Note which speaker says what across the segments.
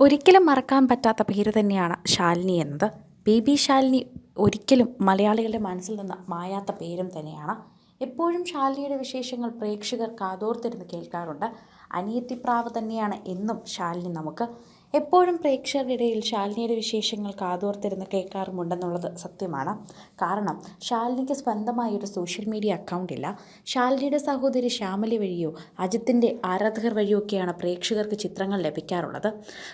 Speaker 1: ഒരിക്കലും മറക്കാൻ പറ്റാത്ത പേര് തന്നെയാണ് ശാലിനി എന്നത്. ബേബി ശാലിനി ഒരിക്കലും മലയാളികളുടെ മനസ്സിൽ നിന്ന് മായാത്ത പേരും തന്നെയാണ്. എപ്പോഴും ശാലിനിയുടെ വിശേഷങ്ങൾ പ്രേക്ഷകർ കാതോർത്തിരുന്ന് കേൾക്കാറുണ്ട്. അനിയത്തിപ്രാവ് തന്നെയാണ് എന്നും ശാലിനി നമുക്ക് എപ്പോഴും പ്രേക്ഷകരുടെ ഇടയിൽ ശാലിനിയുടെ വിശേഷങ്ങൾ കാതോർത്തിരുന്ന് കേൾക്കാറുമുണ്ടെന്നുള്ളത് സത്യമാണ്. കാരണം ശാലിനിക്ക് സ്വന്തമായി ഒരു സോഷ്യൽ മീഡിയ അക്കൗണ്ട് ഇല്ല ശാലിനിയുടെ സഹോദരി ശ്യാമലി വഴിയോ അജിത്തിന്റെ ആരാധകർ വഴിയോ ഒക്കെയാണ് പ്രേക്ഷകർക്ക് ചിത്രങ്ങൾ ലഭിക്കാറുള്ളത്.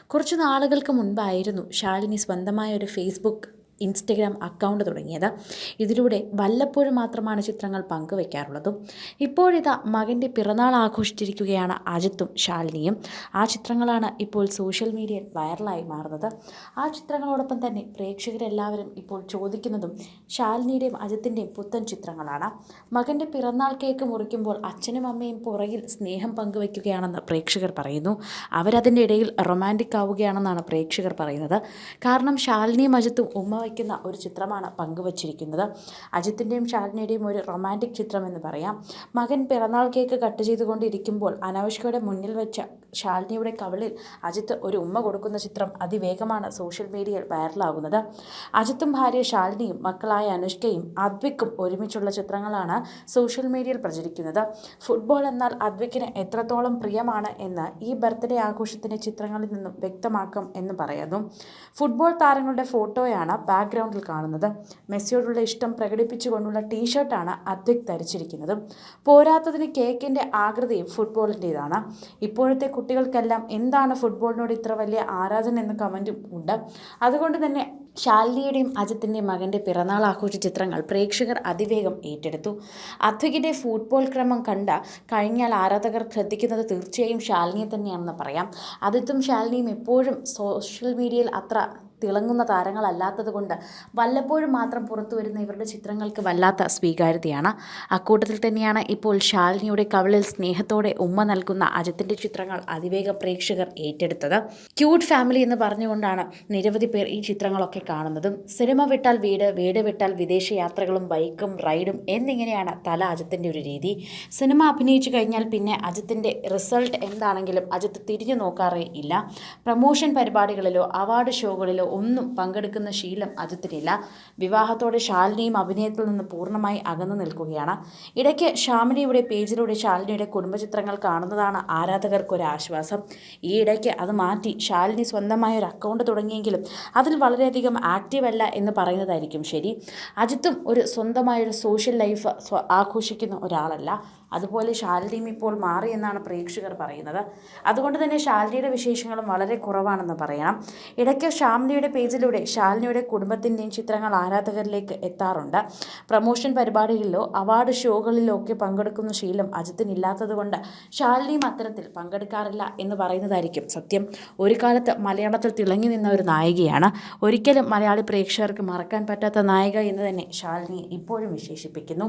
Speaker 1: കുറച്ച് നാളുകൾക്ക് മുൻപായിരുന്നു ശാലിനി സ്വന്തമായ ഒരു ഫേസ്ബുക്ക് ഇൻസ്റ്റഗ്രാം അക്കൗണ്ട് തുടങ്ങിയത്. ഇതിലൂടെ വല്ലപ്പോഴും മാത്രമാണ് ചിത്രങ്ങൾ പങ്കുവയ്ക്കാറുള്ളതും ഇപ്പോഴിതാ മകന്റെ പിറന്നാൾ ആഘോഷിച്ചിരിക്കുകയാണ് അജിത്തും ശാലിനിയും. ആ ചിത്രങ്ങളാണ് ഇപ്പോൾ സോഷ്യൽ മീഡിയയിൽ വൈറലായി മാറുന്നത്. ആ ചിത്രങ്ങളോടൊപ്പം തന്നെ പ്രേക്ഷകരെല്ലാവരും ഇപ്പോൾ ചോദിക്കുന്നതും ശാലിനിയുടെയും അജിത്തിന്റെയും പുത്തൻ ചിത്രങ്ങളാണ്. മകന്റെ പിറന്നാൾ കേക്ക് മുറിക്കുമ്പോൾ അച്ഛനും അമ്മയും പുറകിൽ സ്നേഹം പങ്കുവയ്ക്കുകയാണെന്ന് പ്രേക്ഷകർ പറയുന്നു. അവരതിന്റെ ഇടയിൽ റൊമാന്റിക് ആവുകയാണെന്നാണ് പ്രേക്ഷകർ പറയുന്നത്. കാരണം ശാലിനിയും അജിത്തും ഉമ്മ വയ്ക്കുന്ന ഒരു ചിത്രമാണ് പങ്കുവച്ചിരിക്കുന്നത്. അജിത്തിന്റെയും ശാലിനിയുടെയും ഒരു റൊമാന്റിക് ചിത്രം എന്ന് പറയാം. മകൻ പിറന്നാൾ കേക്ക് കട്ട് ചെയ്തുകൊണ്ടിരിക്കുമ്പോൾ അനൗഷ്കയുടെ മുന്നിൽ വെച്ച ശാലിനിയുടെ കവളിൽ അജിത്ത് ഒരു ഉമ്മ കൊടുക്കുന്ന ചിത്രം അതിവേഗമാണ് സോഷ്യൽ മീഡിയയിൽ വൈറലാകുന്നത്. അജിത്തും ഭാര്യ ശാലിനിയും മക്കളായ അനുഷ്കയും അദ്വിക്കും ഒരുമിച്ചുള്ള ചിത്രങ്ങളാണ് സോഷ്യൽ മീഡിയയിൽ പ്രചരിക്കുന്നത്. ഫുട്ബോൾ എന്നാൽ അദ്വിക്കിന് എത്രത്തോളം പ്രിയമാണ് എന്ന് ഈ ബർത്ത്ഡേ ആഘോഷത്തിന്റെ ചിത്രങ്ങളിൽ നിന്നും വ്യക്തമാക്കും എന്ന് പറയുന്നു. ഫുട്ബോൾ താരങ്ങളുടെ ഫോട്ടോയാണ് ബാക്ക്ഗ്രൗണ്ടിൽ കാണുന്നത്. മെസ്സിയോടുള്ള ഇഷ്ടം പ്രകടിപ്പിച്ചുകൊണ്ടുള്ള ടീഷർട്ടാണ് അദ്വിക് ധരിച്ചിരിക്കുന്നത്. പോരാത്തതിന് കേക്കിന്റെ ആകൃതിയും ഫുട്ബോളിന്റേതാണ് ഇപ്പോഴത്തെ കുട്ടികൾക്കെല്ലാം എന്താണ് ഫുട്ബോളിനോട് ഇത്ര വലിയ ആരാധന എന്ന കമന്റും ഉണ്ട്. അതുകൊണ്ട് തന്നെ ശാലിനിയുടെയും അജിത്തിന്റെയും മകന്റെ പിറന്നാൾ ആഘോഷ ചിത്രങ്ങൾ പ്രേക്ഷകർ അതിവേഗം ഏറ്റെടുത്തു. അദ്വികിന്റെ ഫുട്ബോൾ ക്രമം കണ്ട കഴിഞ്ഞാൽ ആരാധകർ ശ്രദ്ധിക്കുന്നത് തീർച്ചയായും ശാലിനിയെ തന്നെയാണെന്ന് പറയാം. അതിത്തും ശാലിനിയും എപ്പോഴും സോഷ്യൽ മീഡിയയിൽ അത്ര തിളങ്ങുന്ന താരങ്ങളല്ലാത്തത് കൊണ്ട് വല്ലപ്പോഴും മാത്രം പുറത്തു വരുന്ന ഇവരുടെ ചിത്രങ്ങൾക്ക് വല്ലാത്ത സ്വീകാര്യതയാണ്. അക്കൂട്ടത്തിൽ തന്നെയാണ് ഇപ്പോൾ ശാലിനിയുടെ കവിളിൽ സ്നേഹത്തോടെ ഉമ്മ നൽകുന്ന അജിത്തിന്റെ ചിത്രങ്ങൾ അതിവേഗ പ്രേക്ഷകർ ഏറ്റെടുത്തത്. ക്യൂട്ട് ഫാമിലി എന്ന് പറഞ്ഞുകൊണ്ടാണ് നിരവധി പേർ ഈ ചിത്രങ്ങളൊക്കെ കാണുന്നതും. സിനിമ വിട്ടാൽ വീട് വീട് വിട്ടാൽ വിദേശ യാത്രകളും ബൈക്കും റൈഡും എന്നിങ്ങനെയാണ് തല അജിത്തിന്റെ ഒരു രീതി. സിനിമ അഭിനയിച്ചു കഴിഞ്ഞാൽ പിന്നെ അജിത്തിന്റെ റിസൾട്ട് എന്താണെങ്കിലും അജിത്ത് തിരിഞ്ഞു നോക്കാറേ ഇല്ല. പ്രമോഷൻ പരിപാടികളിലോ അവാർഡ് ഷോകളിലോ ഒന്നും പങ്കെടുക്കുന്ന ശീലം അജിത്തിനില്ല വിവാഹത്തോടെ ശാലിനിയും അഭിനയത്തിൽ നിന്ന് പൂർണമായി അകന്നു നിൽക്കുകയാണ്. ഇടയ്ക്ക് ശ്യാമിനിയുടെ പേജിലൂടെ ശാലിനിയുടെ കുടുംബചിത്രങ്ങൾ കാണുന്നതാണ് ആരാധകർക്കൊരാശ്വാസം. ഈ ഇടയ്ക്ക് അത് മാറ്റി ശാലിനി സ്വന്തമായ ഒരു അക്കൗണ്ട് തുടങ്ങിയെങ്കിലും അതിൽ വളരെയധികം ആക്റ്റീവ് അല്ല എന്ന് പറയുന്നതായിരിക്കും ശരി. അജിത്തും ഒരു സ്വന്തമായൊരു സോഷ്യൽ ലൈഫ് ആഘോഷിക്കുന്ന ഒരാളല്ല. അതുപോലെ ശാലിനിയും ഇപ്പോൾ മാറി എന്നാണ് പ്രേക്ഷകർ പറയുന്നത്. അതുകൊണ്ട് തന്നെ ശാലിനിയുടെ വിശേഷങ്ങളും വളരെ കുറവാണെന്ന് പറയണം ഇടയ്ക്ക് ശാലിനിയുടെ പേജിലൂടെ ശാലിനിയുടെ കുടുംബത്തിന്റെയും ചിത്രങ്ങൾ ആരാധകരിലേക്ക് എത്താറുണ്ട്. പ്രമോഷൻ പരിപാടികളിലോ അവാർഡ് ഷോകളിലോ ഒക്കെ പങ്കെടുക്കുന്ന ശീലം അജിത്തിനില്ലാത്തതുകൊണ്ട് ശാലിനിയും അത്തരത്തിൽ പങ്കെടുക്കാറില്ല എന്ന് പറയുന്നതായിരിക്കും സത്യം. ഒരു കാലത്ത് മലയാളത്തിൽ തിളങ്ങി നിന്ന ഒരു നായികയാണ്. ഒരിക്കലും മലയാളി പ്രേക്ഷകർക്ക് മറക്കാൻ പറ്റാത്ത നായിക എന്ന് തന്നെ ശാലിനി ഇപ്പോഴും വിശേഷിപ്പിക്കുന്നു.